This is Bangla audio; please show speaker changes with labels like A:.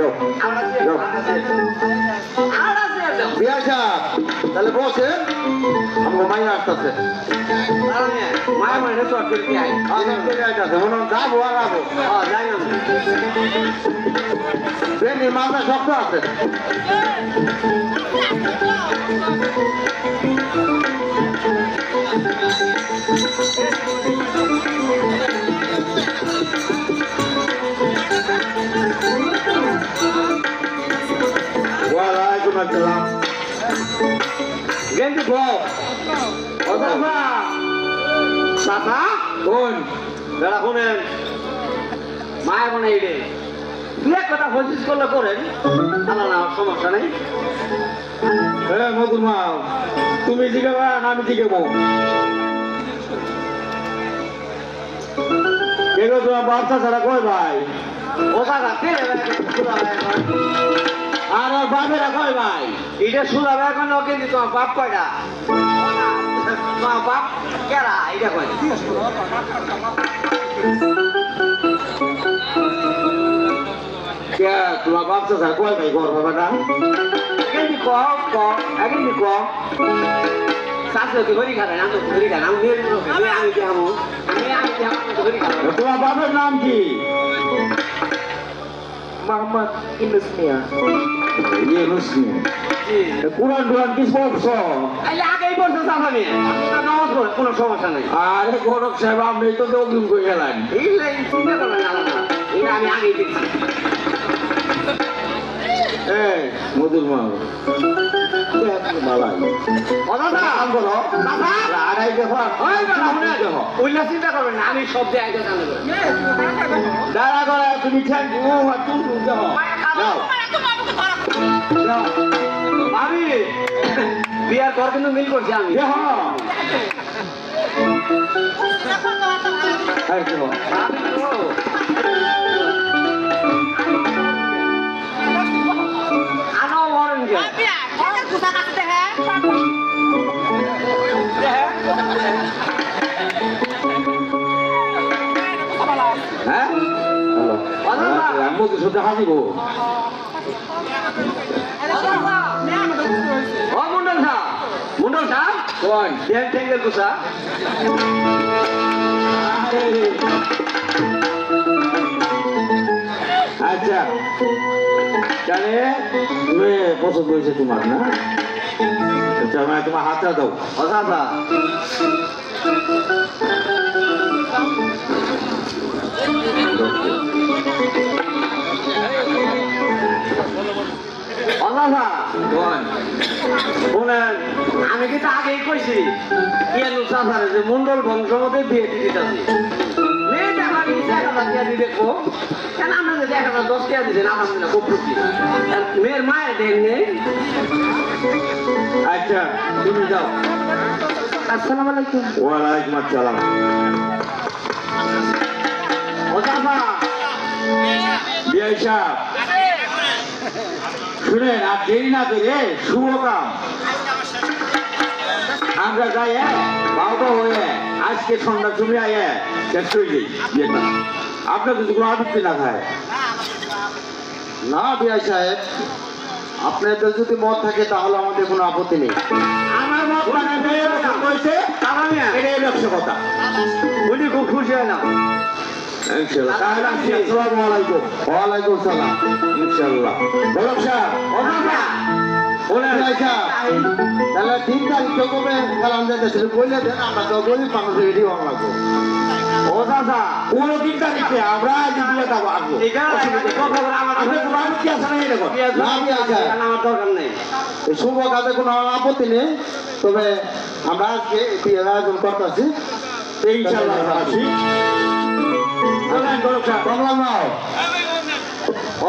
A: যাও।
B: আমরা
A: যাও।
B: আমরা যে যাও
A: বিয়া সাহেব তাহলে বসে আমাকে মাইনা আসতেছে।
B: মায়া মানে
A: হ্যাঁ মাথা শক্ত আছে।
B: বল ও দাদা দাদা
A: কোন
B: দাদা, শুনেন। মায়া মানে এইটে দু এক কথা হজিস করলে করেন। আলা না সমস্যা নেই।
A: হ্যাঁ মধুর মা, তুমি জিজ্ঞাসা না আমি জিজ্ঞাবো কেন তোমার বাচ্চা ছাড়া কয় ভাই?
B: ও দাদা কে সুদা ভাই। এখন
A: আর ওর বাপেরা কয় ভাই
B: এটা সুদা ভাই এখন ওকে দি তোমার বাপ কয়টা? বাপ কেরা? এটা কয়।
A: বাচ্চা ছাড়া কয় ভাই ঘর বাবাটা
B: গেন্দি ক ক গেন্দি ক শাশুড়ি কি হরি খাবে আমি তো হরি খাবে আমি মেয়ের লোক আমি আমি দেখাবো আমি আমি দেখাবো আমি তো হরি খাবে
A: তোমার বাপের নাম কি?
B: মোহাম্মদ ইন্দুস মিয়া
A: মুসলিম
B: জি।
A: কোরআন টুরান কি পড়ছো
B: আইলে আগেই বলছো সাফানি নামাজ পড়ে কোনো সমস্যা নাই।
A: আরে গরক সাহেব আপনি তো দগ্রিম করে গেলেন?
B: এই লাইন চিন্তা করবেন না আলাদা এটা আমি আগেই দেখছি
A: হ্যাঁ মধুর মা
B: ওইলা চিন্তা করবেন আমি আইতে জানতে পারি
A: দাঁড়া করে তুমি
B: আমি বিয়ার ঘর কিন্তু মিল করছি আমি
A: দেখো
B: মন্ডল সাহ মন্ডল সাহ
A: কোন
B: ট্যাং ট্যাঙ্গের কুসা
A: আচ্ছা তাহলে পছন্দ হয়েছে তোমার না? মানে তোমার হাতটা দাও
B: শুনেন আমি কিন্তু আগেই কইছি ইয়ানু চাচারে যে মন্ডল বংশমতে বিয়ে দিতে মেয়ের মায়ের নেই।
A: আচ্ছা তুমি যাও।
B: আসসালামু আলাইকুম।
A: ওয়ালাইকুম আসসালাম। সাহেব শুনেন আর দেরি না করে শুভ কাম। আমরা যাই বারোটা হয়ে আজকে সন্ধ্যা তুমি আয়ে শেষ করে দিই বিয়েটা আপনার যদি কোনো আপত্তি না খায়।
C: না বিআই সাহেব। আপনাদের যদি মত থাকে তাহলে আমাদের কোনো আপত্তি নেই।
A: আমার মত
B: বলছে
A: এটাই ব্যবসা কথা।
B: উনি খুব খুশি
A: ইনশাল্লাহ
C: ওয়ালাইকুম সালাম।
A: ইনশাল্লাহ
C: তাহলে তারিখ তো কবে খেলাম যেতেছিল বললে দেন আমরা তো গরিব মানুষ রেডি হওয়া লাগবো।
B: ও
A: কোনো আমরা আসব। আছে না
C: আছে।
B: দরকার নেই।
C: শুভ কাজে কোনো আপত্তি নেই। তবে আমরা আজকে আয়োজন করতেছি।
A: ইনশাল্লাহ আসি।
C: কমলা মাও
B: ও